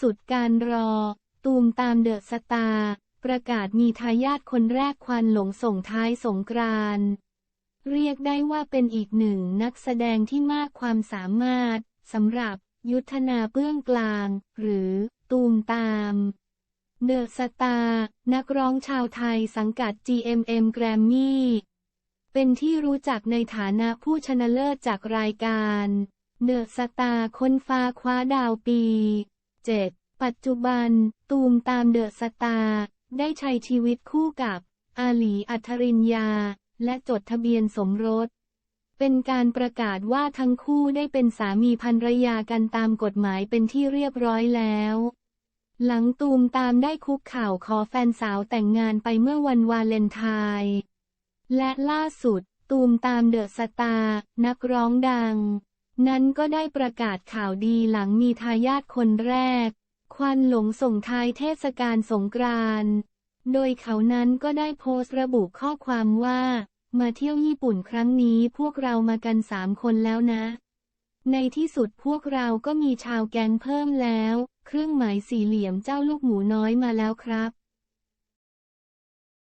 สุดการรอ ตูมตามเดอะสตาร์ประกาศมีทายาทคนแรกควันหลงส่งท้ายสงกรานต์เรียกได้ว่าเป็นอีกหนึ่งนักแสดงที่มากความสามารถสำหรับยุทธนาเบื้องกลาง หรือตูมตามเดอะสตาร์นักร้องชาวไทยสังกัด GMM Grammy เป็นที่รู้จักในฐานะผู้ชนะเลิศจากรายการเดอะสตาร์ค้นฟ้าคว้าดาวปี 7 ปัจจุบัน ตูมตามเดอะสตาร์ได้ใช้ชีวิตคู่กับ อาหลีอัธรินยา และจดทะเบียนสมรส เป็นการประกาศว่าทั้งคู่ได้เป็นสามีภรรยากันตามกฎหมายเป็นที่เรียบร้อยแล้ว หลังตูมตามได้คุกเข่าวขอแฟนสาวแต่งงานไปเมื่อวันวาเลนไทน์และล่าสุดตูมตามเดอะสตาร์นักร้องดัง นั้นก็ได้ประกาศข่าวดีหลังมีทายาทคนแรก ควันหลงส่งท้ายเทศกาลสงกรานต์โดยเขานั้นก็ได้โพสต์ระบุข้อความว่า มาเที่ยวญี่ปุ่นครั้งนี้พวกเรามากันสามคนแล้วนะ ในที่สุดพวกเราก็มีชาวแก๊งเพิ่มแล้ว เครื่องหมายสี่เหลี่ยมเจ้าลูกหมูน้อยมาแล้วครับ